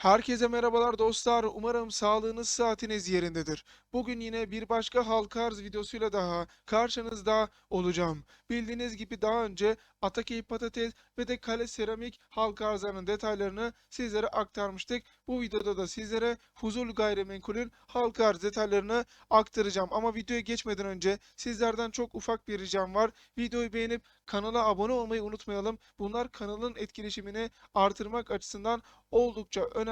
Herkese merhabalar dostlar. Umarım sağlığınız saatiniz yerindedir. Bugün yine bir başka halka arz videosuyla daha karşınızda olacağım. Bildiğiniz gibi daha önce Atakey Patates ve de Kale Seramik halka arzlarının detaylarını sizlere aktarmıştık. Bu videoda da sizlere Fuzul Gayrimenkul'ün halka arz detaylarını aktaracağım. Ama videoya geçmeden önce sizlerden çok ufak bir ricam var. Videoyu beğenip kanala abone olmayı unutmayalım. Bunlar kanalın etkileşimini artırmak açısından oldukça önemli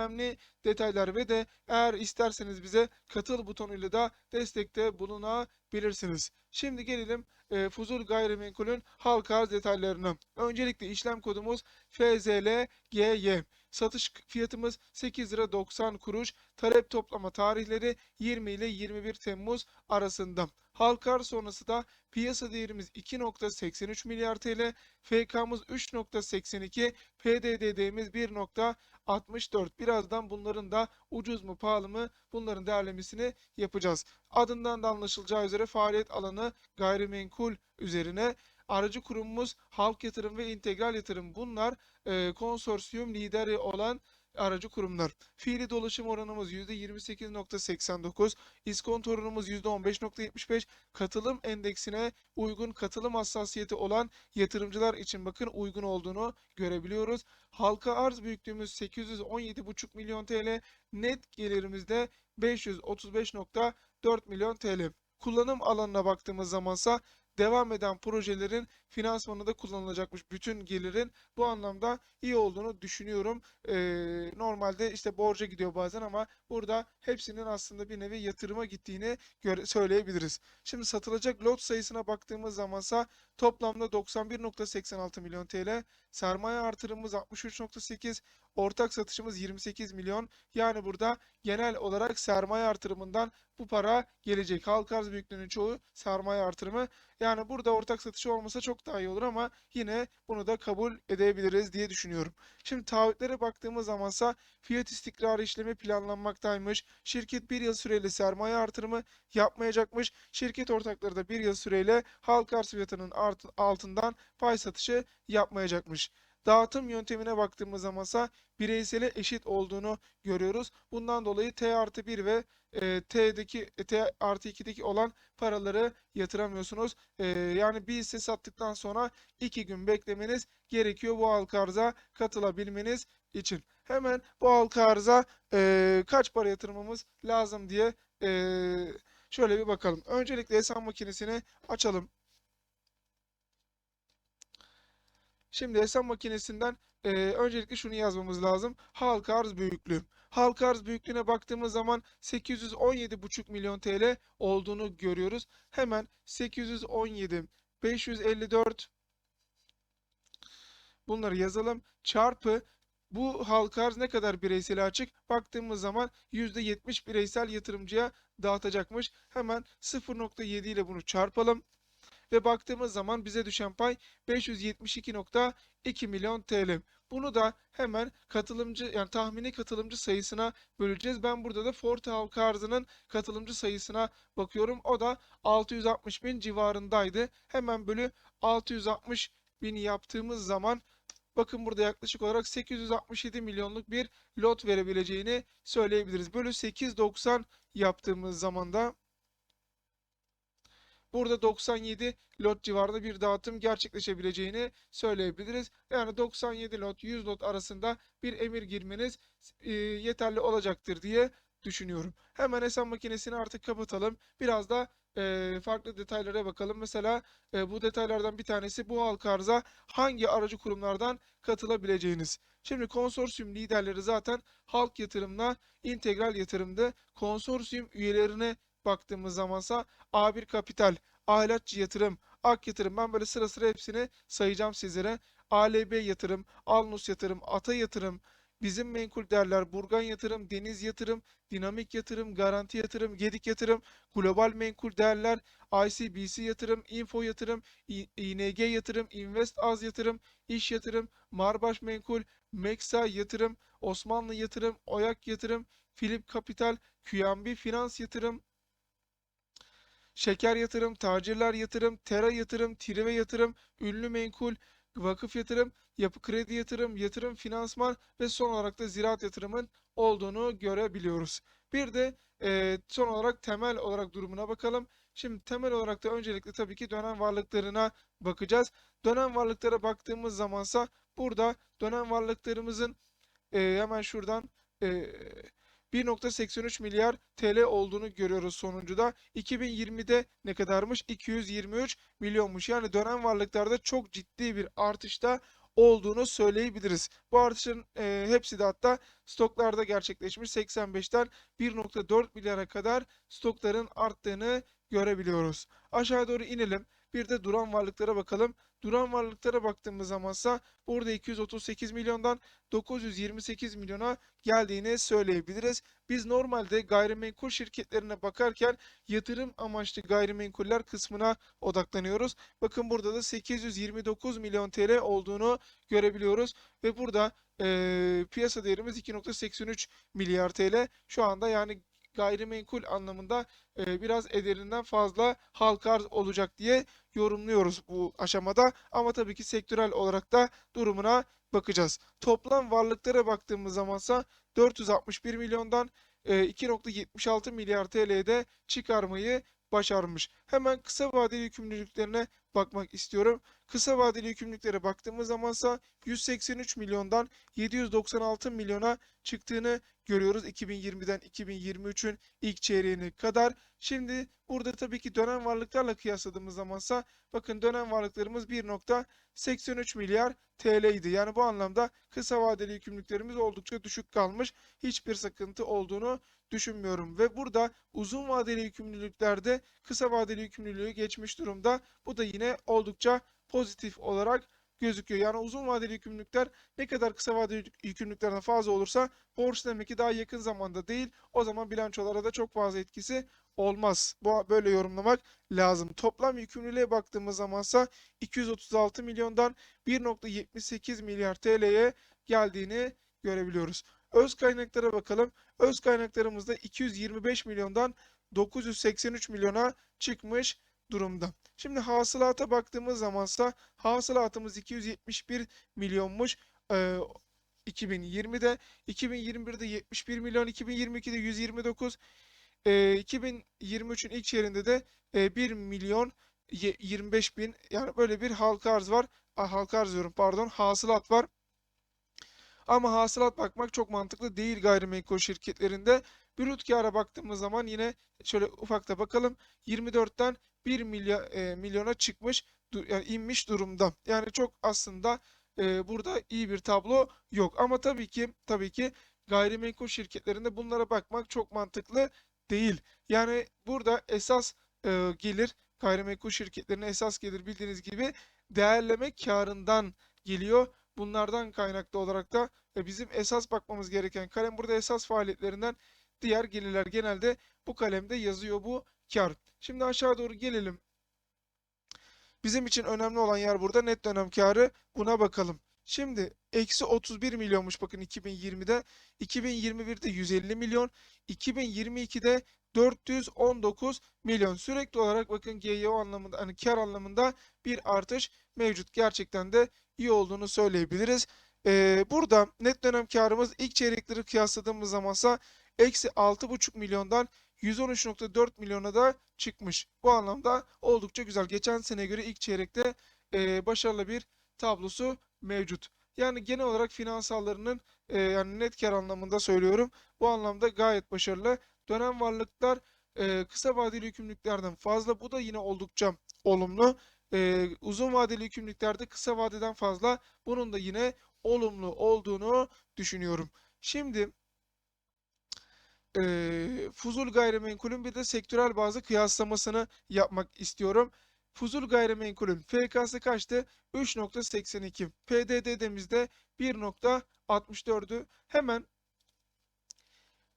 detaylar ve de eğer isterseniz bize katıl butonuyla da destekte bulunabilirsiniz. Şimdi gelelim e, Fuzul Gayrimenkul'ün halka arz detaylarına. Öncelikle işlem kodumuz FZLGY. Satış fiyatımız 8 lira 90 kuruş. Talep toplama tarihleri 20 ile 21 Temmuz arasında. Halka arz sonrası da piyasa değerimiz 2.83 milyar TL, FK'mız 3.82, PDD'miz 1.64. Birazdan bunların da ucuz mu pahalı mı bunların değerlemesini yapacağız. Adından da anlaşılacağı üzere faaliyet alanı gayrimenkul üzerine aracı kurumumuz Halk Yatırım ve İntegral Yatırım bunlar e, konsorsiyum lideri olan aracı kurumlar. Fiili dolaşım oranımız %28.89, iskonto oranımız %15.75, katılım endeksine uygun katılım hassasiyeti olan yatırımcılar için bakın uygun olduğunu görebiliyoruz. Halka arz büyüklüğümüz 817,5 milyon TL, net gelirimizde 535.4 milyon TL. Kullanım alanına baktığımız zamansa devam eden projelerin finansmanında kullanılacakmış bütün gelirin bu anlamda iyi olduğunu düşünüyorum. Ee, normalde işte borca gidiyor bazen ama burada hepsinin aslında bir nevi yatırıma gittiğini söyleyebiliriz. Şimdi satılacak lot sayısına baktığımız zamansa toplamda 91.86 milyon TL, sermaye artırımımız 63.8, ortak satışımız 28 milyon. Yani burada genel olarak sermaye artırımından bu para gelecek. Halk arz büyüklüğünün çoğu sermaye artırımı. Yani burada ortak satışı olmasa çok daha iyi olur ama yine bunu da kabul edebiliriz diye düşünüyorum. Şimdi taahhütlere baktığımız zamansa fiyat istikrarı işlemi planlanmaktaymış. Şirket bir yıl süreyle sermaye artırımı yapmayacakmış. Şirket ortakları da bir yıl süreyle halk arz fiyatının altından pay satışı yapmayacakmış. Dağıtım yöntemine baktığımız zamansa bireysele eşit olduğunu görüyoruz. Bundan dolayı T artı 1 ve e, T'deki T artı 2'deki olan paraları yatıramıyorsunuz. E, yani bir hisse sattıktan sonra 2 gün beklemeniz gerekiyor bu halka arza katılabilmeniz için. Hemen bu halka arza e, kaç para yatırmamız lazım diye e, şöyle bir bakalım. Öncelikle hesap makinesini açalım. Şimdi hesap makinesinden e, öncelikle şunu yazmamız lazım. Halka arz büyüklüğü. Halka arz büyüklüğüne baktığımız zaman 817,5 milyon TL olduğunu görüyoruz. Hemen 817 554 bunları yazalım. Çarpı bu halka arz ne kadar bireysel açık? Baktığımız zaman %70 bireysel yatırımcıya dağıtacakmış. Hemen 0.7 ile bunu çarpalım ve baktığımız zaman bize düşen pay 572.2 milyon TL. Bunu da hemen katılımcı yani tahmini katılımcı sayısına böleceğiz. Ben burada da Forte halka katılımcı sayısına bakıyorum. O da 660 bin civarındaydı. Hemen bölü 660 bin yaptığımız zaman bakın burada yaklaşık olarak 867 milyonluk bir lot verebileceğini söyleyebiliriz. Bölü 890 yaptığımız zaman da Burada 97 lot civarında bir dağıtım gerçekleşebileceğini söyleyebiliriz. Yani 97 lot 100 lot arasında bir emir girmeniz e, yeterli olacaktır diye düşünüyorum. Hemen hesap makinesini artık kapatalım. Biraz da e, farklı detaylara bakalım. Mesela e, bu detaylardan bir tanesi bu halka arıza hangi aracı kurumlardan katılabileceğiniz. Şimdi konsorsiyum liderleri zaten halk yatırımla integral yatırımdı. Konsorsiyum üyelerine baktığımız zamansa A1 Kapital, Ahlakçı Yatırım, Ak Yatırım ben böyle sıra sıra hepsini sayacağım sizlere. ALB Yatırım, Alnus Yatırım, Ata Yatırım, Bizim Menkul Değerler, Burgan Yatırım, Deniz Yatırım, Dinamik Yatırım, Garanti Yatırım, Gedik Yatırım, Global Menkul Değerler, ICBC Yatırım, Info Yatırım, ING Yatırım, Invest Az Yatırım, İş Yatırım, Marbaş Menkul, Meksa Yatırım, Osmanlı Yatırım, Oyak Yatırım, Philip Kapital, QNB Finans Yatırım, Şeker yatırım, tacirler yatırım, Tera yatırım, Trive yatırım, ünlü menkul, vakıf yatırım, yapı kredi yatırım, yatırım finansman ve son olarak da ziraat yatırımın olduğunu görebiliyoruz. Bir de e, son olarak temel olarak durumuna bakalım. Şimdi temel olarak da öncelikle tabii ki dönem varlıklarına bakacağız. Dönem varlıklara baktığımız zamansa burada dönem varlıklarımızın e, hemen şuradan e, 1.83 milyar TL olduğunu görüyoruz sonuncuda. 2020'de ne kadarmış? 223 milyonmuş. Yani dönem varlıklarda çok ciddi bir artışta olduğunu söyleyebiliriz. Bu artışın e, hepsi de hatta stoklarda gerçekleşmiş. 85'ten 1.4 milyara kadar stokların arttığını görebiliyoruz. Aşağı doğru inelim. Bir de duran varlıklara bakalım. Duran varlıklara baktığımız zamansa burada 238 milyondan 928 milyona geldiğini söyleyebiliriz. Biz normalde gayrimenkul şirketlerine bakarken yatırım amaçlı gayrimenkuller kısmına odaklanıyoruz. Bakın burada da 829 milyon TL olduğunu görebiliyoruz ve burada eee, piyasa değerimiz 2.83 milyar TL. Şu anda yani gayrimenkul anlamında e, biraz ederinden fazla halka arz olacak diye yorumluyoruz bu aşamada. Ama tabii ki sektörel olarak da durumuna bakacağız. Toplam varlıklara baktığımız zamansa 461 milyondan e, 2.76 milyar TL'de çıkarmayı başarmış. Hemen kısa vadeli yükümlülüklerine bakmak istiyorum. Kısa vadeli yükümlülüklere baktığımız zamansa 183 milyondan 796 milyona çıktığını görüyoruz 2020'den 2023'ün ilk çeyreğine kadar. Şimdi burada tabii ki dönem varlıklarla kıyasladığımız zamansa bakın dönem varlıklarımız 1.83 milyar TL idi. Yani bu anlamda kısa vadeli yükümlülüklerimiz oldukça düşük kalmış. Hiçbir sıkıntı olduğunu düşünmüyorum ve burada uzun vadeli yükümlülüklerde kısa vadeli yükümlülüğü geçmiş durumda. Bu da yine oldukça pozitif olarak gözüküyor. Yani uzun vadeli yükümlülükler ne kadar kısa vadeli yükümlülüklerden fazla olursa borç demek ki daha yakın zamanda değil. O zaman bilançolara da çok fazla etkisi olmaz. Bu böyle yorumlamak lazım. Toplam yükümlülüğe baktığımız zamansa 236 milyondan 1.78 milyar TL'ye geldiğini görebiliyoruz. Öz kaynaklara bakalım. Öz kaynaklarımızda 225 milyondan 983 milyona çıkmış durumda. Şimdi hasılata baktığımız zamansa hasılatımız 271 milyonmuş. Ee, 2020'de 2021'de 71 milyon 2022'de 129 e, 2023'ün ilk çeyreğinde de e, 1 milyon ye- 25 bin yani böyle bir halka arz var. Ah, halka arz diyorum pardon hasılat var. Ama hasılat bakmak çok mantıklı değil gayrimenkul şirketlerinde. Brüt kâra baktığımız zaman yine şöyle ufakta bakalım. 24'ten 1 milyon, e, milyona çıkmış du- yani inmiş durumda. Yani çok aslında e, burada iyi bir tablo yok. Ama tabii ki tabii ki gayrimenkul şirketlerinde bunlara bakmak çok mantıklı değil. Yani burada esas e, gelir gayrimenkul şirketlerine esas gelir bildiğiniz gibi değerleme karından geliyor. Bunlardan kaynaklı olarak da e, bizim esas bakmamız gereken kalem burada esas faaliyetlerinden diğer gelirler genelde bu kalemde yazıyor bu kar. Şimdi aşağı doğru gelelim. Bizim için önemli olan yer burada net dönem karı. Buna bakalım. Şimdi eksi 31 milyonmuş bakın 2020'de. 2021'de 150 milyon. 2022'de 419 milyon. Sürekli olarak bakın GYO anlamında hani kar anlamında bir artış mevcut. Gerçekten de iyi olduğunu söyleyebiliriz. Ee, burada net dönem karımız ilk çeyrekleri kıyasladığımız zamansa eksi 6,5 milyondan 113.4 milyona da çıkmış. Bu anlamda oldukça güzel. Geçen sene göre ilk çeyrekte e, başarılı bir tablosu mevcut. Yani genel olarak finansallarının e, yani net kar anlamında söylüyorum. Bu anlamda gayet başarılı. Dönem varlıklar e, kısa vadeli yükümlülüklerden fazla. Bu da yine oldukça olumlu. E, uzun vadeli yükümlülüklerde kısa vadeden fazla. Bunun da yine olumlu olduğunu düşünüyorum. Şimdi eee, Fuzul Gayrimenkul'ün bir de sektörel bazı kıyaslamasını yapmak istiyorum. Fuzul Gayrimenkul'ün FK'sı kaçtı? 3.82. PDD'mizde 1.64'ü. Hemen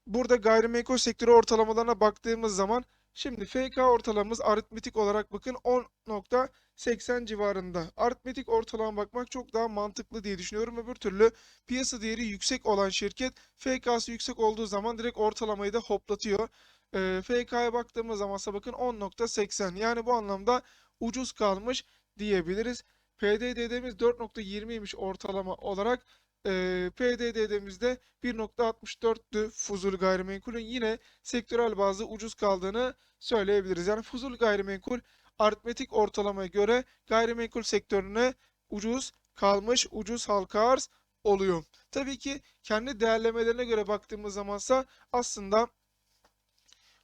burada gayrimenkul sektörü ortalamalarına baktığımız zaman şimdi FK ortalamamız aritmetik olarak bakın 10.80 civarında. Aritmetik ortalama bakmak çok daha mantıklı diye düşünüyorum. Öbür türlü piyasa değeri yüksek olan şirket FK'sı yüksek olduğu zaman direkt ortalamayı da hoplatıyor. Ee, FK'ya baktığımız zamansa bakın 10.80 yani bu anlamda ucuz kalmış diyebiliriz. PDD'miz 4.20'ymiş ortalama olarak. Ee, PDD'mizde 1.64'tü Fuzul gayrimenkulün yine sektörel bazı ucuz kaldığını söyleyebiliriz. Yani Fuzul gayrimenkul aritmetik ortalamaya göre gayrimenkul sektörüne ucuz kalmış, ucuz halka arz oluyor. Tabii ki kendi değerlemelerine göre baktığımız zamansa aslında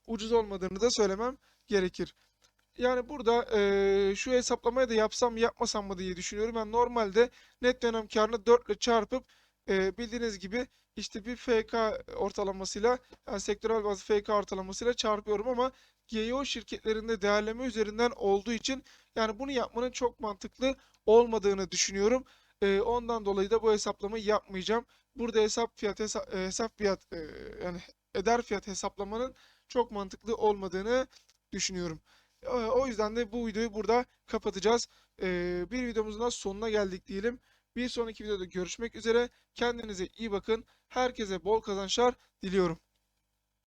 ucuz olmadığını da söylemem gerekir. Yani burada eee, şu hesaplamayı da yapsam mı yapmasam mı diye düşünüyorum. Ben normalde net dönem karını 4 ile çarpıp eee, bildiğiniz gibi işte bir FK ortalamasıyla yani sektörel bazı FK ortalamasıyla çarpıyorum ama GEO şirketlerinde değerleme üzerinden olduğu için yani bunu yapmanın çok mantıklı olmadığını düşünüyorum. Eee, ondan dolayı da bu hesaplamayı yapmayacağım. Burada hesap fiyat hesa- e, hesap fiyat e, yani eder fiyat hesaplamanın çok mantıklı olmadığını düşünüyorum. E, O yüzden de bu videoyu burada kapatacağız. E, Bir videomuzun da sonuna geldik diyelim. Bir sonraki videoda görüşmek üzere. Kendinize iyi bakın. Herkese bol kazançlar diliyorum.